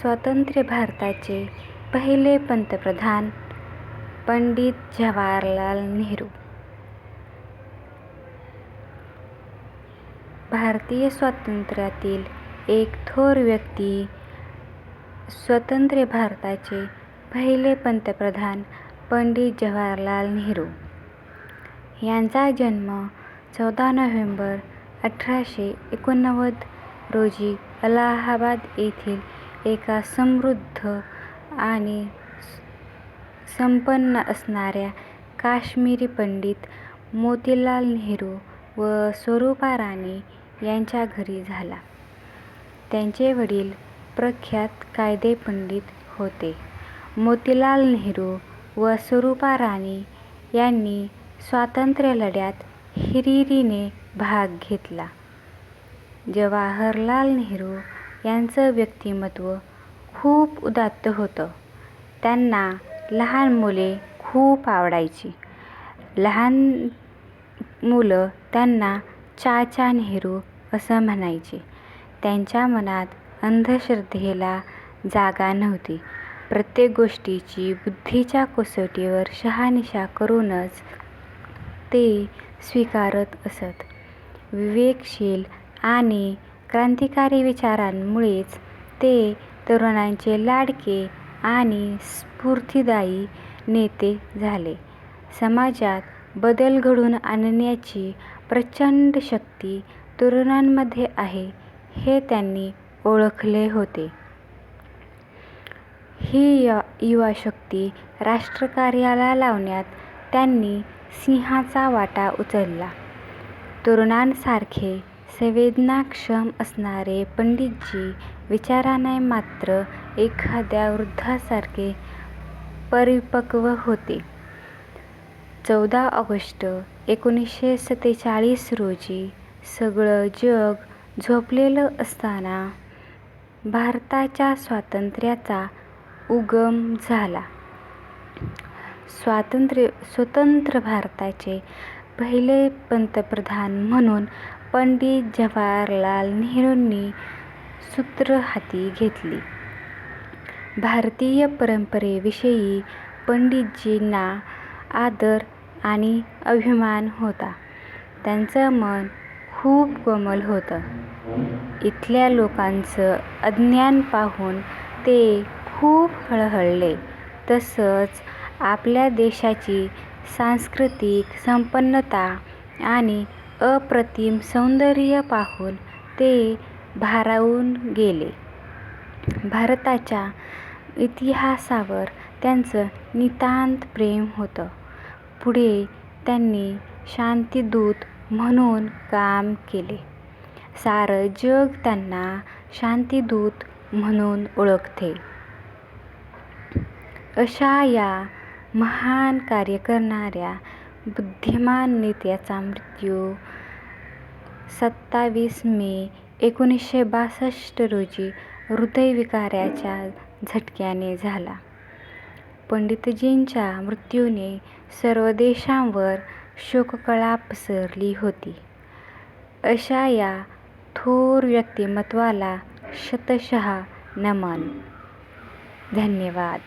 स्वातंत्र्य भारताचे पहिले पंतप्रधान पंडित जवाहरलाल नेहरू. भारतीय स्वातंत्र्यातील एक थोर व्यक्ती स्वतंत्र भारताचे पहिले पंतप्रधान पंडित जवाहरलाल नेहरू. यांचा जन्म चौदा नोव्हेंबर अठराशे एकोणनव्वद रोजी अलाहाबाद येथील एका समृद्ध आणि संपन्न असणाऱ्या काश्मिरी पंडित मोतीलाल नेहरू व स्वरूपा राणी यांच्या घरी झाला. त्यांचे वडील प्रख्यात कायदेपंडित होते. मोतीलाल नेहरू व स्वरूपा राणी यांनी स्वातंत्र्यलढ्यात हिरिरीने भाग घेतला. जवाहरलाल नेहरू यांचं व्यक्तिमत्व खूप उदात्त होतं. त्यांना लहान मुले खूप आवडायची. लहान मुलं त्यांना चाचा नेहरू असं म्हणायचे त्यांच्या मनात अंधश्रद्धेला जागा नव्हती. प्रत्येक गोष्टीची बुद्धीच्या कसोटीवर शहानिशा करूनच ते स्वीकारत असत. विवेकशील आणि क्रांतिकारी विचारांमुळेच ते तरुणांचे लाडके आणि स्फूर्तिदायी नेते झाले. समाजात बदल घडवून आणण्याची प्रचंड शक्ती तरुणांमध्ये आहे हे त्यांनी ओळखले होते. ही युवाशक्ती राष्ट्रकार्याला लावण्यात त्यांनी सिंहाचा वाटा उचलला. तरुणांसारखे संवेदनाक्षम असणारे पंडितजी विचाराने मात्र एखाद्या वृद्धासारखे परिपक्व होते. चौदा ऑगस्ट एकोणीसशे सत्तेचाळीस रोजी सगळं जग झोपलेलं असताना भारताच्या स्वातंत्र्याचा उगम झाला. स्वातंत्र्य स्वतंत्र भारताचे पहिले पंतप्रधान म्हणून पंडित जवाहरलाल नेहरूंनी सूत्र हाती घेतली. भारतीय परंपरेविषयी पंडितजींना आदर आणि अभिमान होता. त्यांचं मन खूप कोमल होतं. इथल्या लोकांचं अज्ञान पाहून ते खूप हळहळले. तसंच आपल्या देशाची सांस्कृतिक संपन्नता आणि अप्रतिम सौंदर्य पाहून ते भारावून गेले. भारताच्या इतिहासावर त्यांचं नितांत प्रेम होतं. पुढे त्यांनी शांतिदूत म्हणून काम केले. सारं जग त्यांना शांतिदूत म्हणून ओळखते. अशा या महान कार्य करणाऱ्या बुद्धिमान नेत्याचा मृत्यू सत्तावीस मे एकोणीसशे बासष्ट रोजी हृदयविकाराच्या झटक्याने झाला. पंडितजींच्या मृत्यूने सर्व देशांवर शोककळा पसरली होती. अशा या थोर व्यक्तिमत्त्वाला शतशः नमन. धन्यवाद.